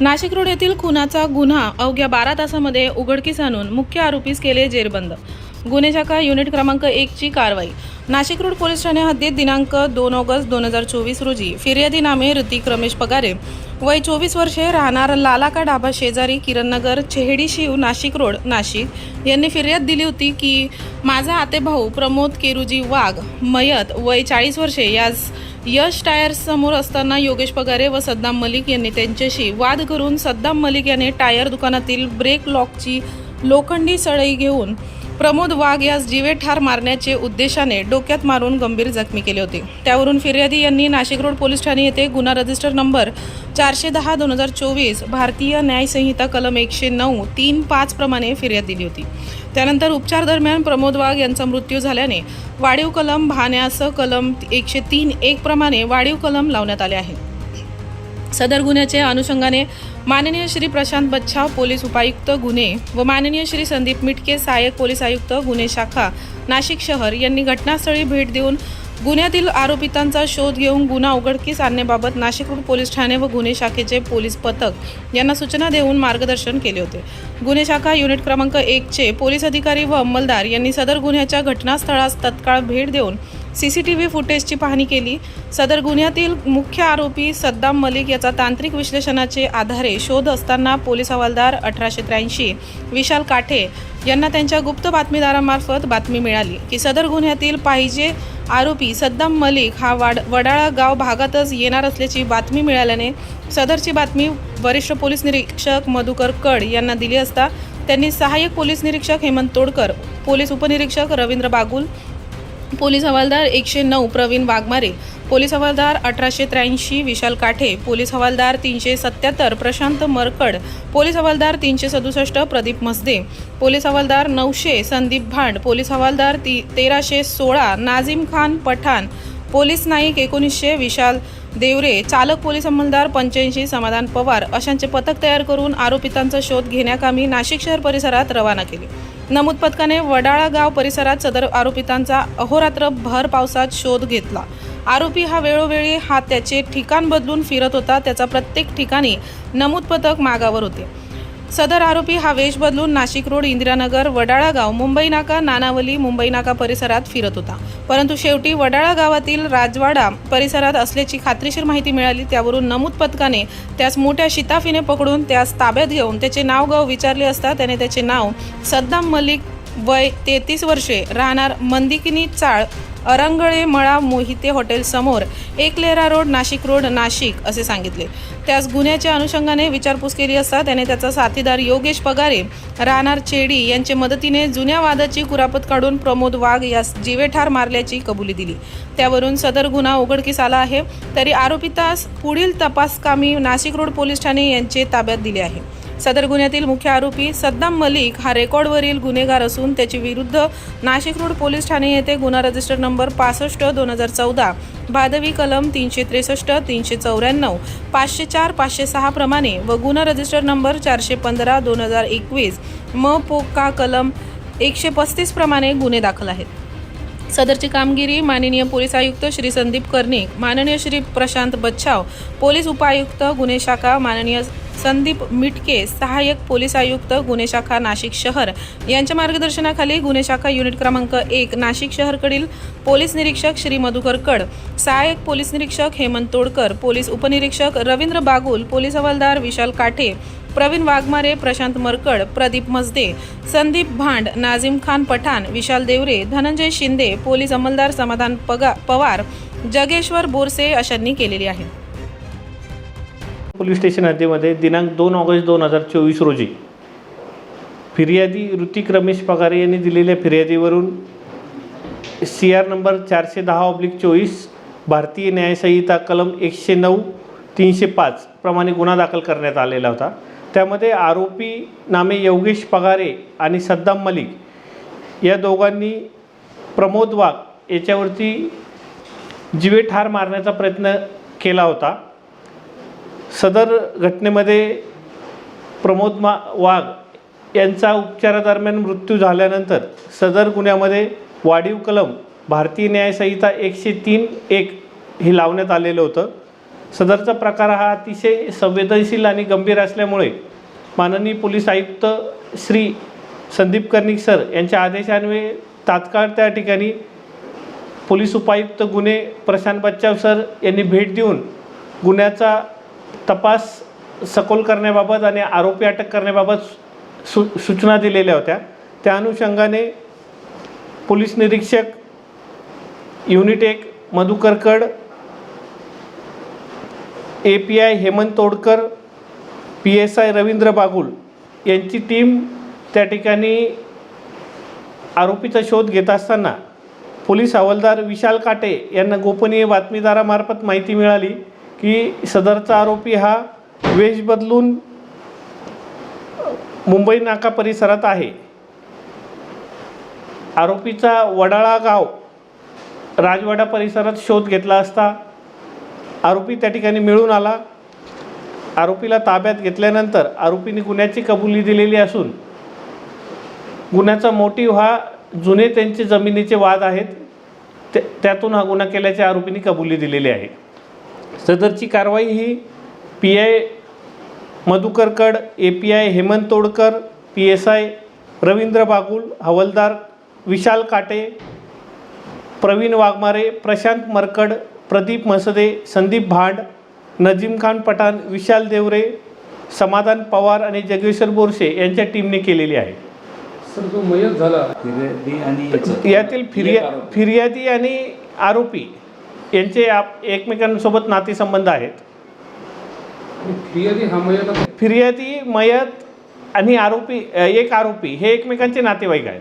Nashik road येथील खुनाचा गुन्हा अवघ्या बारा तासामध्ये उघडकीस आणून मुख्य आरोपीस केले जेरबंद. गुन्हे शाखा युनिट क्रमांक एकची कारवाई. नाशिक रोड पोलीस ठाणे हद्दीत दिनांक दोन ऑगस्ट दोन हजार चोवीस रोजी फिर्यादी नामे ऋतिक रमेश पगारे वय चोवीस वर्षे राहणार लालाका डाबा शेजारी किरणनगर चेहडी शिव नाशिक रोड नाशिक. यांनी फिर्याद दिली होती की माझा आतेभाऊ प्रमोद केरुजी वाघ मयत वय चाळीस वर्षे यास यश टायर्स समोर असताना योगेश पगारे व सद्दाम मलिक यांनी त्यांच्याशी वाद करून सद्दाम मलिक याने टायर दुकानातील ब्रेक लॉकची लोखंडी सळई घेऊन प्रमोद वाघ यास जीवे ठार मारण्याचे उद्देशाने डोक्यात मारून गंभीर जखमी केले होते. त्यावरून फिर्यादी यांनी नाशिक रोड पोलीस ठाणे येथे गुन्हा रजिस्टर नंबर चारशे दहा दोन हजार चोवीस भारतीय न्यायसंहिता कलम एकशे नऊ तीन पाच प्रमाणे फिर्याद दिली होती. त्यानंतर उपचार दरम्यान प्रमोद वाघ यांचा मृत्यू झाल्याने वाढीव कलम भाण्यासह कलम एकशे तीन एक प्रमाणे वाढीव कलम लावण्यात आले आहे. सदर गुन्ह्याचे अनुषंगाने माननीय श्री प्रशांत बच्छाव पोलीस उपायुक्त गुन्हे व माननीय श्री संदीप मिटके सहाय्यक पोलीस आयुक्त गुन्हे शाखा नाशिक शहर यांनी घटनास्थळी भेट देऊन गुन्ह्यातील आरोपितांचा शोध घेऊन गुन्हा उघडकीस आणण्याबाबत नाशिक रोड पोलीस ठाणे व गुन्हे शाखेचे पोलीस पथक यांना सूचना देऊन मार्गदर्शन केले होते. गुन्हे शाखा युनिट क्रमांक एकचे पोलीस अधिकारी व अंमलदार यांनी सदर गुन्ह्याच्या घटनास्थळास तत्काळ भेट देऊन सी सी टी व्ही फुटेजची पाहणी केली. सदर गुन्ह्यातील मुख्य आरोपी सद्दाम मलिक याचा तांत्रिक विश्लेषणाचे आधारे शोध असताना पोलीस हवालदार अठराशे त्र्याऐंशी विशाल काठे यांना त्यांच्या गुप्त बातमीदारामार्फत बातमी मिळाली की सदर गुन्ह्यातील पाहिजे आरोपी सद्दाम मलिक हा वाड वडाळा गाव भागातच येणार असल्याची बातमी मिळाल्याने सदरची बातमी वरिष्ठ पोलीस निरीक्षक मधुकर कड यांना दिली असता त्यांनी सहाय्यक पोलीस निरीक्षक हेमंत तोडकर पोलीस उपनिरीक्षक रवींद्र बागुल पोलीस हवालदार एकशे नऊ प्रवीण वाघमारे पोलीस हवालदार अठराशे त्र्याऐंशी विशाल काठे पोलीस हवालदार तीनशे सत्याहत्तर प्रशांत मरकड पोलीस हवालदार तीनशे सदुसष्ट प्रदीप मसदे पोलीस हवालदार नऊशे संदीप भांड पोलीस हवालदार ती तेराशे सोळा नाझीम खान पठाण पोलीस नाईक एकोणीसशे विशाल देवरे चालक पोलीस अंमलदार पंच्याऐंशी समाधान पवार अशांचे पथक तयार करून आरोपितांचा शोध घेण्याकामी नाशिक शहर परिसरात रवाना केले. नमूद पथकाने वडाळा गाव परिसरात सदर आरोपितांचा अहोरात्र भर पावसात शोध घेतला. आरोपी हा वेळोवेळी हा त्याचे ठिकाण बदलून फिरत होता त्याचा प्रत्येक ठिकाणी नमूद पथक मागावर होते. सदर आरोपी हा वेश बदलून नाशिक रोड इंदिरानगर वडाळा गाव मुंबई नाका नानावली मुंबई नाका परिसरात फिरत होता. परंतु शेवटी वडाळा गावातील राजवाडा परिसरात असल्याची खात्रीशीर माहिती मिळाली. त्यावरून नमूद पथकाने त्यास मोठ्या शिताफीने पकडून त्यास ताब्यात घेऊन त्याचे नाव गाव विचारले असता त्याने त्याचे नाव सद्दाम मलिक वय तेहतीस वर्षे राहणार मंदिकिनी चाळ अरंगळे मळा मोहिते हॉटेलसमोर एकलेरा रोड नाशिक रोड नाशिक असे सांगितले. त्यास गुन्ह्याच्या अनुषंगाने विचारपूस केली असता त्याने त्याचा साथीदार योगेश पगारे राहणार चेडी यांच्या मदतीने जुन्या वादाची कुरापत काढून प्रमोद वाघ यास जीवेठार मारल्याची कबुली दिली. त्यावरून सदर गुन्हा उघडकीस आला आहे तरी आरोपितास पुढील तपासकामी नाशिक रोड पोलीस ठाणे यांचे ताब्यात दिले आहे. सदर गुन्ह्यातील मुख्य आरोपी सद्दाम मलिक हा रेकॉर्डवरील गुन्हेगार असून त्याची विरुद्ध नाशिक रोड पोलीस ठाणे येथे गुन्हा रजिस्टर नंबर पासष्ट दोन हजार चौदा भादवी कलम तीनशे त्रेसष्ट तीनशे चौऱ्याण्णव पाचशे चार पाचशे सहा प्रमाणे व गुन्हा रजिस्टर नंबर चारशे पंधरा दोन हजार एकवीस म पोका कलम एकशे पस्तीस प्रमाणे गुन्हे दाखल आहेत. सदरची कामगिरी माननीय पोलीस आयुक्त श्री संदीप कर्णिक माननीय श्री प्रशांत बच्छाव पोलीस उपायुक्त गुन्हे शाखा माननीय संदीप मिटके सहाय्यक पोलीस आयुक्त गुन्हे शाखा नाशिक शहर. यांच्या मार्गदर्शनाखाली गुन्हे शाखा युनिट क्रमांक एक नाशिक शहरकडील पोलीस निरीक्षक श्री मधुकर कड सहाय्यक पोलीस निरीक्षक हेमंत तोडकर पोलीस उपनिरीक्षक रवींद्र बागुल पोलीस हवालदार विशाल काठे प्रवीण वाघमारे प्रशांत मरकड प्रदीप मजदे संदीप भांड नाझीम खान पठाण विशाल देवरे धनंजय शिंदे पोलीस अंमलदार समाधान पगा पवार जगेश्वर बोरसे अशांनी केलेली आहे. पोलीस स्टेशन हद्दीमध्ये दिनांक दोन ऑगस्ट दोन हजार चोवीस रोजी फिर्यादी ऋतिक रमेश पगारे यांनी दिलेल्या फिर्यादीवरून सी आर नंबर चारशे दहा ऑब्लिक चोवीस भारतीय न्यायसंहिता कलम एकशे नऊ तीनशे पाच प्रमाणे गुन्हा दाखल करण्यात आलेला होता. त्यामध्ये आरोपी नामे योगेश पगारे आणि सद्दाम मलिक या दोघांनी प्रमोद वाघ याच्यावरती जीवे ठार मारण्याचा प्रयत्न केला होता. सदर घटनेमध्ये प्रमोद मा वाघ यांचा उपचारादरम्यान मृत्यू झाल्यानंतर सदर गुन्ह्यामध्ये वाढीव कलम भारतीय न्यायसंहिता एकशे तीन एक हे लावण्यात आलेलं होतं. सदरचा प्रकार हा अतिशय संवेदनशील आणि गंभीर असल्यामुळे माननीय पोलीस आयुक्त श्री संदीप कर्णिक सर यांच्या आदेशान्वये तात्काळ त्या ठिकाणी पोलीस उपायुक्त गुन्हे प्रशांत बच्चाव सर यांनी भेट देऊन गुन्ह्याचा तपास सखोल करण्याबाबत आणि आरोपी अटक करण्याबाबत सु सूचना दिलेल्या होत्या. त्या अनुषंगाने पोलीस निरीक्षक युनिट एक मधुकरकड A P I Hemant Todkar P S I Ravindra Bagul यांची टीम त्या ठिकाणी आरोपीचा शोध घेत असताना पोलीस हवालदार विशाल काटे यांना गोपनीय बातमीदारामार्फत माहिती मिळाली. की सदरचा आरोपी हा वेश बदलून मुंबई नाका परिसरात आहे. आरोपीचा वडाळा गाव राजवाडा परिसरात शोध घेतला असता आरोपी त्या ठिकाणी मिळून आला. आरोपीला ताब्यात घेतल्यानंतर आरोपीने गुन्ह्याची कबुली दिलेली असून गुन्ह्याचा मोटिव्ह हा जुने त्यांचे जमिनीचे वाद आहेत त्यातून हा गुन्हा केल्याचे आरोपीने कबुली दिलेली आहे. सदरची कारवाई ही P I Madhukar Kad A P I Hemant Todkar P S I Ravindra Bagul हवलदार विशाल काटे प्रवीण वाघमारे प्रशांत मरकड प्रदीप मसदे संदीप भांड नजीम खान पठाण विशाल देवरे समाधान पवार आणि जगेश्वर बोरसे यांच्या टीमने केलेली आहे सर जो मयत झाला यातील फिर्या. फिर्यादी आणि आरोपी यांचे आप एकमेकांसोबत नातेसंबंध आहेत. फिर्यादी मयत आणि आरोपी एक आरोपी हे एकमेकांचे नातेवाईक आहेत.